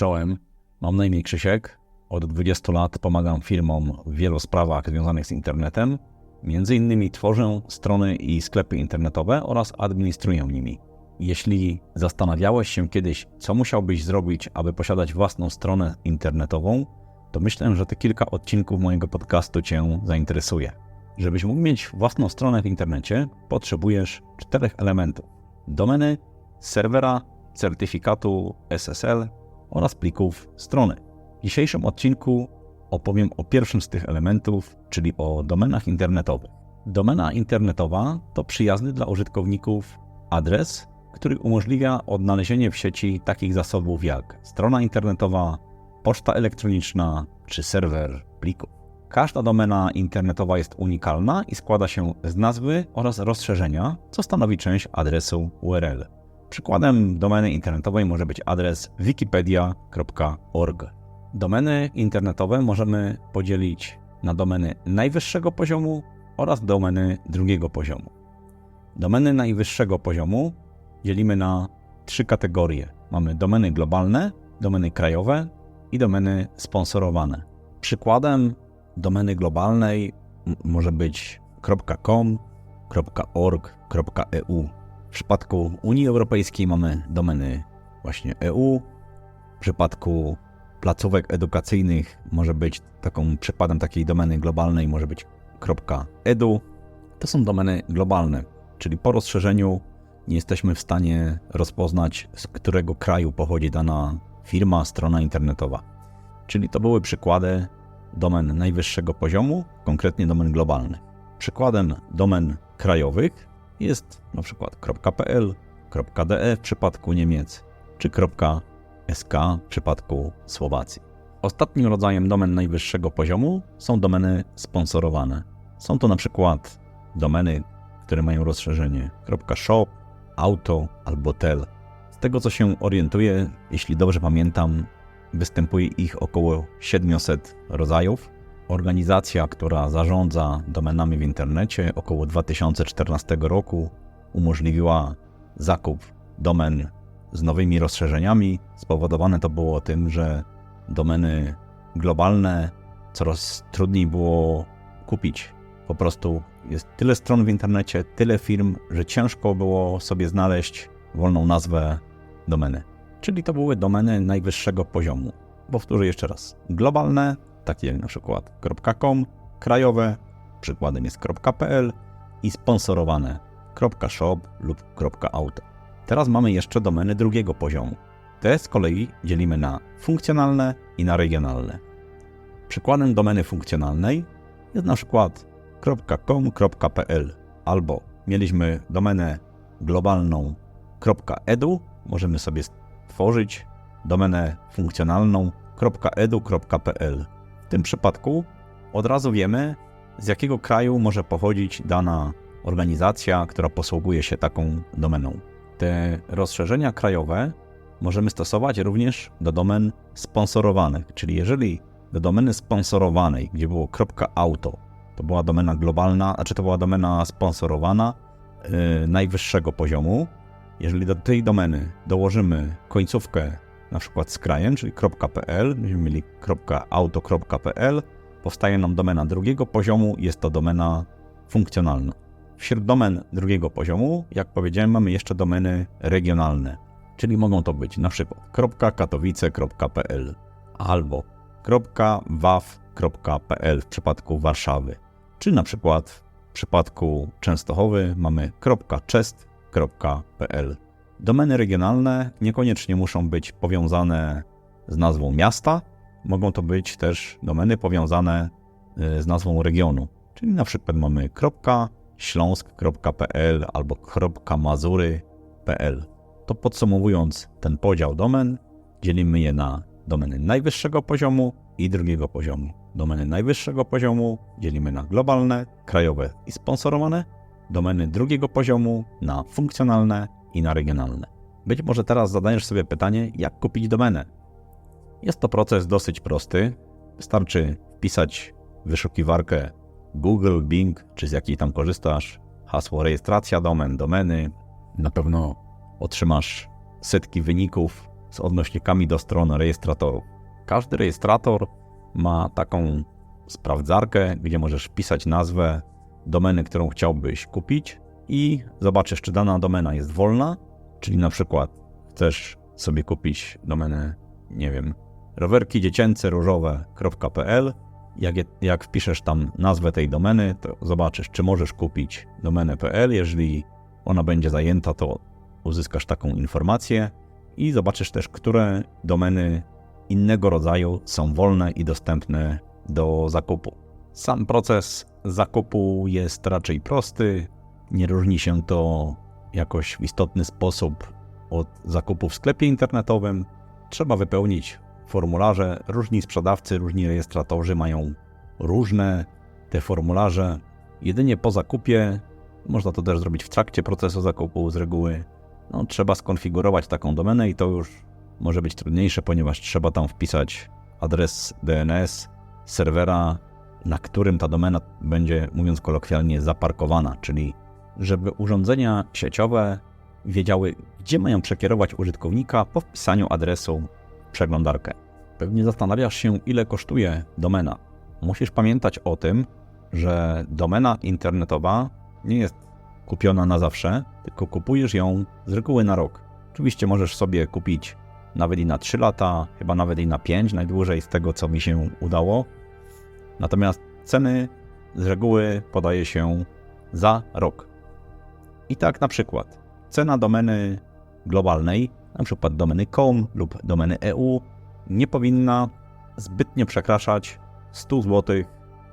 Czołem, mam na imię Krzysiek. Od 20 lat pomagam firmom w wielu sprawach związanych z internetem. Między innymi tworzę strony i sklepy internetowe oraz administruję nimi. Jeśli zastanawiałeś się kiedyś, co musiałbyś zrobić, aby posiadać własną stronę internetową, to myślę, że te kilka odcinków mojego podcastu Cię zainteresuje. Żebyś mógł mieć własną stronę w internecie, potrzebujesz czterech elementów: domeny, serwera, certyfikatu SSL oraz plików strony. W dzisiejszym odcinku opowiem o pierwszym z tych elementów, czyli o domenach internetowych. Domena internetowa to przyjazny dla użytkowników adres, który umożliwia odnalezienie w sieci takich zasobów jak strona internetowa, poczta elektroniczna czy serwer plików. Każda domena internetowa jest unikalna i składa się z nazwy oraz rozszerzenia, co stanowi część adresu URL. Przykładem domeny internetowej może być adres wikipedia.org. Domeny internetowe możemy podzielić na domeny najwyższego poziomu oraz domeny drugiego poziomu. Domeny najwyższego poziomu dzielimy na trzy kategorie. Mamy domeny globalne, domeny krajowe i domeny sponsorowane. Przykładem domeny globalnej może być .com, .org, .eu. W przypadku Unii Europejskiej mamy domeny właśnie EU. W przypadku placówek edukacyjnych może być taką przykładem takiej domeny globalnej może być .edu. To są domeny globalne, czyli po rozszerzeniu nie jesteśmy w stanie rozpoznać, z którego kraju pochodzi dana firma, strona internetowa. Czyli to były przykłady domen najwyższego poziomu, konkretnie domen globalny. Przykładem domen krajowych jest na przykład .pl, .de w przypadku Niemiec, czy .sk w przypadku Słowacji. Ostatnim rodzajem domen najwyższego poziomu są domeny sponsorowane. Są to na przykład domeny, które mają rozszerzenie .shop, auto albo tel. Z tego co się orientuję, jeśli dobrze pamiętam, występuje ich około 700 rodzajów. Organizacja, która zarządza domenami w internecie, około 2014 roku umożliwiła zakup domen z nowymi rozszerzeniami. Spowodowane to było tym, że domeny globalne coraz trudniej było kupić. Po prostu jest tyle stron w internecie, tyle firm, że ciężko było sobie znaleźć wolną nazwę domeny. Czyli to były domeny najwyższego poziomu. Powtórzę jeszcze raz. Globalne takie jak na przykład .com, krajowe, przykładem jest .pl i sponsorowane .shop lub .auto. Teraz mamy jeszcze domeny drugiego poziomu. Te z kolei dzielimy na funkcjonalne i na regionalne. Przykładem domeny funkcjonalnej jest na przykład .com.pl albo mieliśmy domenę globalną .edu, możemy sobie stworzyć domenę funkcjonalną .edu.pl tym przypadku od razu wiemy, z jakiego kraju może pochodzić dana organizacja, która posługuje się taką domeną. Te rozszerzenia krajowe możemy stosować również do domen sponsorowanych, czyli jeżeli do domeny sponsorowanej, gdzie było .auto, to była domena globalna, a czy to była domena sponsorowana yy, najwyższego poziomu, jeżeli do tej domeny dołożymy końcówkę na przykład krajem, czyli .pl, będziemy mieli .auto.pl, powstaje nam domena drugiego poziomu, jest to domena funkcjonalna. Wśród domen drugiego poziomu, jak powiedziałem, mamy jeszcze domeny regionalne, czyli mogą to być na przykład .katowice.pl albo .waw.pl w przypadku Warszawy, czy na przykład w przypadku Częstochowy mamy .chest.pl. Domeny regionalne niekoniecznie muszą być powiązane z nazwą miasta, mogą to być też domeny powiązane y, z nazwą regionu. Czyli na przykład mamy śląsk.pl albo .mazury.pl. To podsumowując ten podział domen, dzielimy je na domeny najwyższego poziomu i drugiego poziomu. Domeny najwyższego poziomu dzielimy na globalne, krajowe i sponsorowane, domeny drugiego poziomu na funkcjonalne i na regionalne. Być może teraz zadajesz sobie pytanie, jak kupić domenę. Jest to proces dosyć prosty. Wystarczy wpisać w wyszukiwarkę Google, Bing, czy z jakiej tam korzystasz, hasło rejestracja domen, domeny. Na pewno otrzymasz setki wyników z odnośnikami do stron rejestratorów. Każdy rejestrator ma taką sprawdzarkę, gdzie możesz wpisać nazwę domeny, którą chciałbyś kupić i zobaczysz, czy dana domena jest wolna, czyli na przykład chcesz sobie kupić domenę, nie wiem, rowerki dziecięce różowe.pl. Jak, jak wpiszesz tam nazwę tej domeny, to zobaczysz, czy możesz kupić domenę.pl. Jeżeli ona będzie zajęta, to uzyskasz taką informację i zobaczysz też, które domeny innego rodzaju są wolne i dostępne do zakupu. Sam proces zakupu jest raczej prosty, nie różni się to jakoś w istotny sposób od zakupu w sklepie internetowym. Trzeba wypełnić formularze. Różni sprzedawcy, różni rejestratorzy mają różne te formularze. Jedynie po zakupie, można to też zrobić w trakcie procesu zakupu z reguły, no, trzeba skonfigurować taką domenę i to już może być trudniejsze, ponieważ trzeba tam wpisać adres DNS serwera, na którym ta domena będzie, mówiąc kolokwialnie, zaparkowana, czyli żeby urządzenia sieciowe wiedziały, gdzie mają przekierować użytkownika po wpisaniu adresu w przeglądarkę. Pewnie zastanawiasz się, ile kosztuje domena. Musisz pamiętać o tym, że domena internetowa nie jest kupiona na zawsze, tylko kupujesz ją z reguły na rok. Oczywiście możesz sobie kupić nawet i na 3 lata, chyba nawet i na 5, najdłużej z tego co mi się udało. Natomiast ceny z reguły podaje się za rok. I tak na przykład cena domeny globalnej, na przykład domeny com lub domeny EU, nie powinna zbytnio przekraczać 100 zł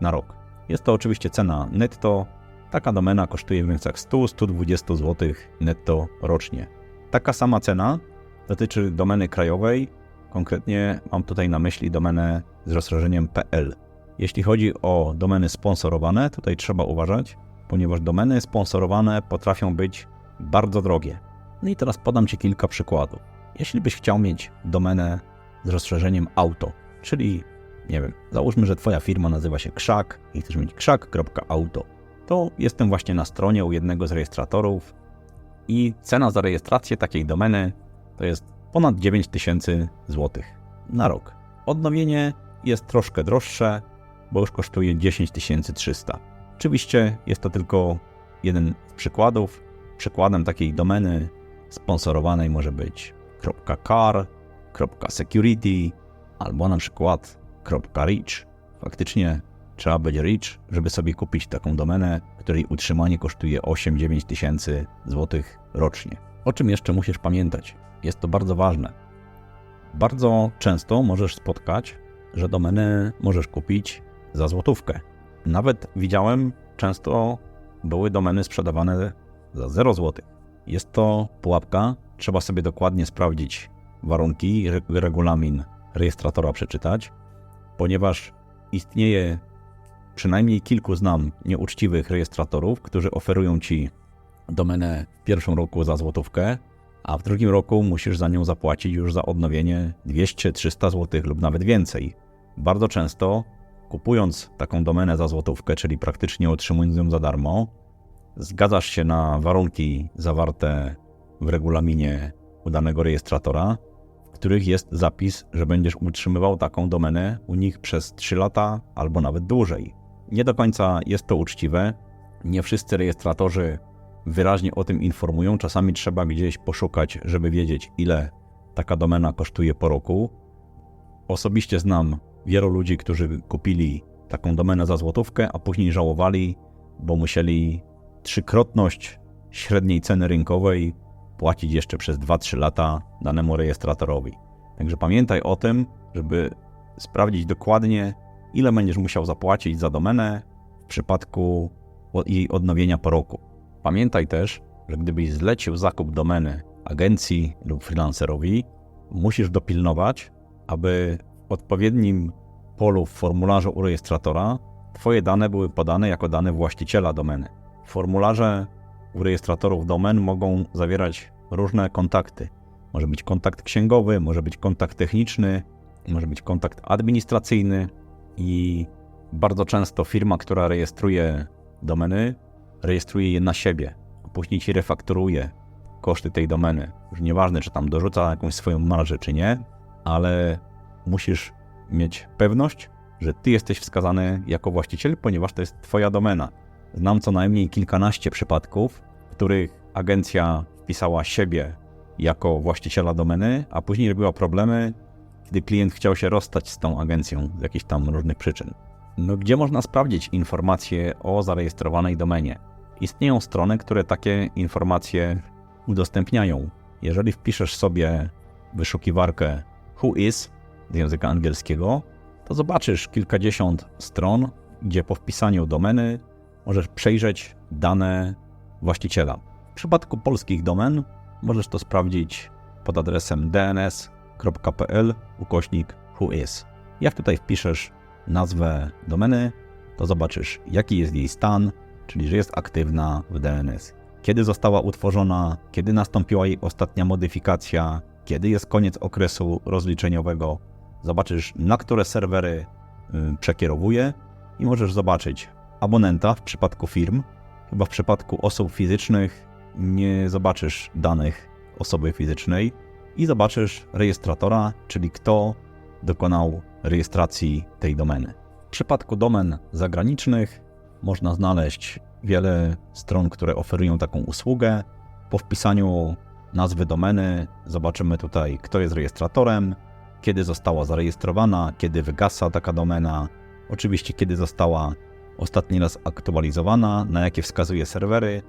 na rok. Jest to oczywiście cena netto. Taka domena kosztuje w granicach 100-120 zł netto rocznie. Taka sama cena dotyczy domeny krajowej, konkretnie mam tutaj na myśli domenę z rozszerzeniem PL. Jeśli chodzi o domeny sponsorowane, tutaj trzeba uważać, ponieważ domeny sponsorowane potrafią być bardzo drogie. No i teraz podam Ci kilka przykładów. Jeśli byś chciał mieć domenę z rozszerzeniem auto, czyli nie wiem, załóżmy, że Twoja firma nazywa się Krzak i chcesz mieć krzak.auto, to jestem właśnie na stronie u jednego z rejestratorów i cena za rejestrację takiej domeny to jest ponad 9000 zł na rok. Odnowienie jest troszkę droższe, bo już kosztuje 10300. Oczywiście jest to tylko jeden z przykładów. Przykładem takiej domeny sponsorowanej może być .car, .security albo na przykład .reach. Faktycznie trzeba być rich, żeby sobie kupić taką domenę, której utrzymanie kosztuje 8-9 tysięcy złotych rocznie. O czym jeszcze musisz pamiętać? Jest to bardzo ważne. Bardzo często możesz spotkać, że domenę możesz kupić za złotówkę. Nawet widziałem, często były domeny sprzedawane za 0 zł. Jest to pułapka, trzeba sobie dokładnie sprawdzić warunki, regulamin rejestratora przeczytać, ponieważ istnieje przynajmniej kilku znam nieuczciwych rejestratorów, którzy oferują ci domenę w pierwszym roku za złotówkę, a w drugim roku musisz za nią zapłacić już za odnowienie 200-300 zł lub nawet więcej. Bardzo często kupując taką domenę za złotówkę, czyli praktycznie otrzymując ją za darmo, zgadzasz się na warunki zawarte w regulaminie udanego rejestratora, w których jest zapis, że będziesz utrzymywał taką domenę u nich przez 3 lata albo nawet dłużej. Nie do końca jest to uczciwe. Nie wszyscy rejestratorzy wyraźnie o tym informują. Czasami trzeba gdzieś poszukać, żeby wiedzieć, ile taka domena kosztuje po roku. Osobiście znam wielu ludzi, którzy kupili taką domenę za złotówkę, a później żałowali, bo musieli trzykrotność średniej ceny rynkowej płacić jeszcze przez 2-3 lata danemu rejestratorowi. Także pamiętaj o tym, żeby sprawdzić dokładnie, ile będziesz musiał zapłacić za domenę w przypadku jej odnowienia po roku. Pamiętaj też, że gdybyś zlecił zakup domeny agencji lub freelancerowi, musisz dopilnować, aby odpowiednim polu w formularzu u rejestratora Twoje dane były podane jako dane właściciela domeny. Formularze u rejestratorów domen mogą zawierać różne kontakty. Może być kontakt księgowy, może być kontakt techniczny, może być kontakt administracyjny i bardzo często firma, która rejestruje domeny, rejestruje je na siebie, a później ci refakturuje koszty tej domeny. Już nieważne, czy tam dorzuca jakąś swoją marżę, czy nie, ale musisz mieć pewność, że ty jesteś wskazany jako właściciel, ponieważ to jest twoja domena. Znam co najmniej kilkanaście przypadków, w których agencja wpisała siebie jako właściciela domeny, a później robiła problemy, gdy klient chciał się rozstać z tą agencją z jakichś tam różnych przyczyn. No, gdzie można sprawdzić informacje o zarejestrowanej domenie? Istnieją strony, które takie informacje udostępniają. Jeżeli wpiszesz sobie wyszukiwarkę who is z języka angielskiego, to zobaczysz kilkadziesiąt stron, gdzie po wpisaniu domeny możesz przejrzeć dane właściciela. W przypadku polskich domen możesz to sprawdzić pod adresem dns.pl ukośnik who is. Jak tutaj wpiszesz nazwę domeny, to zobaczysz jaki jest jej stan, czyli że jest aktywna w DNS. Kiedy została utworzona, kiedy nastąpiła jej ostatnia modyfikacja, kiedy jest koniec okresu rozliczeniowego. Zobaczysz na które serwery y, przekierowuje i możesz zobaczyć abonenta w przypadku firm. Chyba w przypadku osób fizycznych nie zobaczysz danych osoby fizycznej i zobaczysz rejestratora, czyli kto dokonał rejestracji tej domeny. W przypadku domen zagranicznych można znaleźć wiele stron, które oferują taką usługę. Po wpisaniu nazwy domeny zobaczymy tutaj, kto jest rejestratorem, kiedy została zarejestrowana, kiedy wygasa taka domena, oczywiście kiedy została ostatni raz aktualizowana, na jakie wskazuje serwery.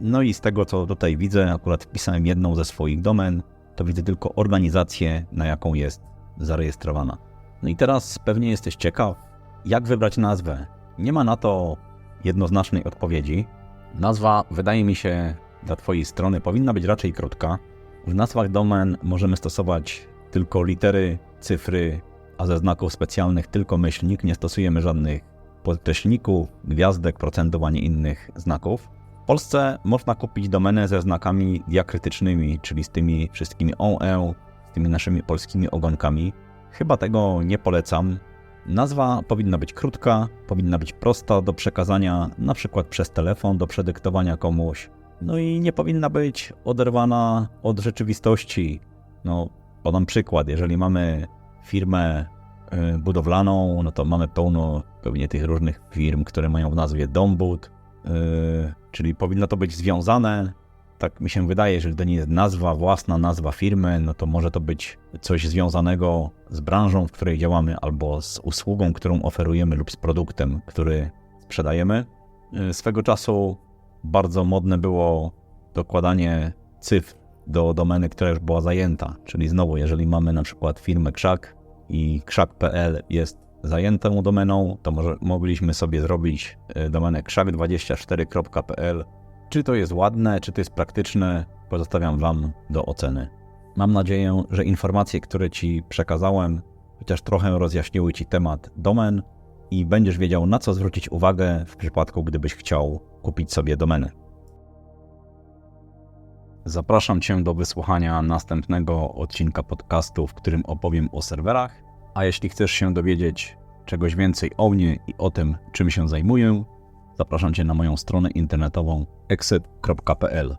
No i z tego, co tutaj widzę, akurat wpisałem jedną ze swoich domen, to widzę tylko organizację, na jaką jest zarejestrowana. No i teraz pewnie jesteś ciekaw, jak wybrać nazwę. Nie ma na to jednoznacznej odpowiedzi. Nazwa, wydaje mi się, dla Twojej strony powinna być raczej krótka. W nazwach domen możemy stosować tylko litery, cyfry, a ze znaków specjalnych tylko myślnik. Nie stosujemy żadnych podkreślników, gwiazdek, procentów ani innych znaków. W Polsce można kupić domenę ze znakami diakrytycznymi, czyli z tymi wszystkimi OE, z tymi naszymi polskimi ogonkami. Chyba tego nie polecam. Nazwa powinna być krótka, powinna być prosta do przekazania, na przykład przez telefon, do przedyktowania komuś. No i nie powinna być oderwana od rzeczywistości. No, podam przykład, jeżeli mamy firmę y, budowlaną, no to mamy pełno pewnie tych różnych firm, które mają w nazwie Dombud, yy, czyli powinno to być związane. Tak mi się wydaje, jeżeli to nie jest nazwa, własna nazwa firmy, no to może to być coś związanego z branżą, w której działamy, albo z usługą, którą oferujemy, lub z produktem, który sprzedajemy. Yy, swego czasu bardzo modne było dokładanie cyfr do domeny, która już była zajęta. Czyli znowu, jeżeli mamy na przykład firmę Krzak i krzak.pl jest zajętą domeną, to może, mogliśmy sobie zrobić e, domenę krzak24.pl. Czy to jest ładne, czy to jest praktyczne, pozostawiam Wam do oceny. Mam nadzieję, że informacje, które Ci przekazałem, chociaż trochę rozjaśniły Ci temat domen i będziesz wiedział, na co zwrócić uwagę w przypadku, gdybyś chciał kupić sobie domenę. Zapraszam Cię do wysłuchania następnego odcinka podcastu, w którym opowiem o serwerach. A jeśli chcesz się dowiedzieć czegoś więcej o mnie i o tym, czym się zajmuję, zapraszam Cię na moją stronę internetową exit.pl.